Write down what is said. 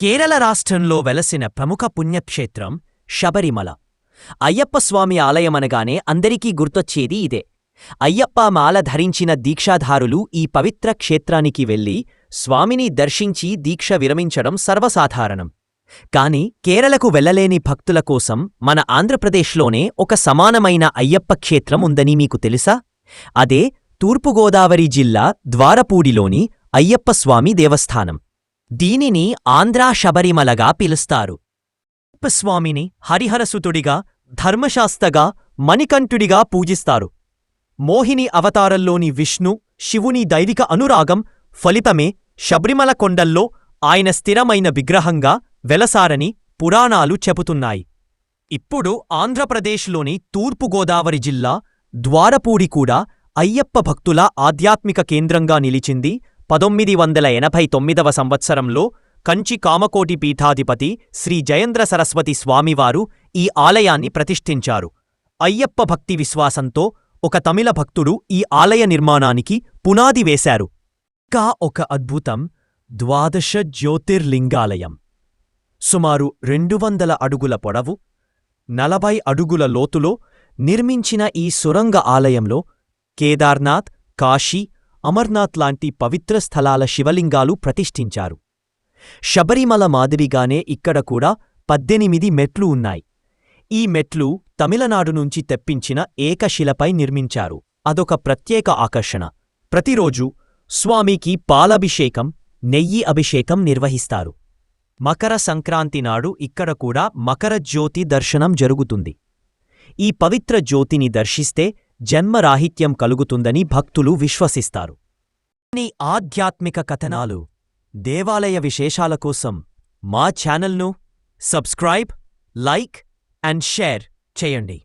కేరళ రాష్ట్రంలో వెలసిన ప్రముఖ పుణ్యక్షేత్రం శబరిమల. అయ్యప్ప స్వామి ఆలయమనగానే అందరికీ గుర్తొచ్చేది ఇదే. అయ్యప్ప మాల ధరించిన దీక్షాధారులు ఈ పవిత్ర క్షేత్రానికి వెళ్ళి స్వామిని దర్శించి దీక్ష విరమించడం సర్వసాధారణం. కాని కేరళకు వెళ్ళలేని భక్తుల కోసం మన ఆంధ్రప్రదేశ్లోనే ఒక సమానమైన అయ్యప్ప క్షేత్రం ఉందని మీకు తెలుసా? అదే తూర్పుగోదావరి జిల్లా ద్వారపూడిలోని అయ్యప్ప స్వామి దేవస్థానం. దీనిని ఆంధ్రా శబరిమలగా పిలుస్తారు. అయ్యప్పస్వామిని హరిహరసుతుడిగా ధర్మశాస్త్రగా మణికంఠుడిగా పూజిస్తారు. మోహిని అవతారంలోని విష్ణు శివుని దైవిక అనురాగం ఫలితమే శబరిమల కొండల్లో ఆయన స్థిరమైన విగ్రహంగా వెలసారని పురాణాలు చెబుతున్నాయి. ఇప్పుడు ఆంధ్రప్రదేశ్లోని తూర్పుగోదావరి జిల్లా ద్వారపూడి కూడా అయ్యప్ప భక్తుల ఆధ్యాత్మిక కేంద్రంగా నిలిచింది పదొమ్మిది వందల ఎనభై తొమ్మిదవ సంవత్సరంలో కంచి కామకోటి పీఠాధిపతి శ్రీ జయేంద్ర సరస్వతి స్వామివారు ఈ ఆలయాన్ని ప్రతిష్ఠించారు. అయ్యప్ప భక్తి విశ్వాసంతో ఒక తమిళ భక్తుడు ఈ ఆలయ నిర్మాణానికి పునాది వేశారు. ఇంకా ఒక అద్భుతం ద్వాదశ జ్యోతిర్లింగాలయం. సుమారు రెండు వందల అడుగుల పొడవు నలభై అడుగుల లోతులో నిర్మించిన ఈ సురంగ ఆలయంలో కేదార్నాథ్ కాశీ అమర్నాథ్ లాంటి పవిత్ర స్థలాల శివలింగాలు ప్రతిష్ఠించారు. శబరిమల మాదిరిగానే ఇక్కడ కూడా పద్దెనిమిది మెట్లు ఉన్నాయి. ఈ మెట్లు తమిళనాడు నుంచి తెప్పించిన ఏకశిలపై నిర్మించారు. అదొక ప్రత్యేక ఆకర్షణ. ప్రతిరోజు స్వామికి పాలభిషేకం నెయ్యి అభిషేకం నిర్వహిస్తారు. మకర సంక్రాంతి నాడు ఇక్కడ కూడా మకర జ్యోతి దర్శనం జరుగుతుంది. ఈ పవిత్ర జ్యోతిని దర్శిస్తే జన్మరాహిత్యం కలుగుతుందని భక్తులు విశ్వసిస్తారు. ఈ ఆధ్యాత్మిక కథనాలు దేవాలయ విశేషాల కోసం మా ఛానల్ను సబ్స్క్రైబ్ లైక్ అండ్ షేర్ చేయండి.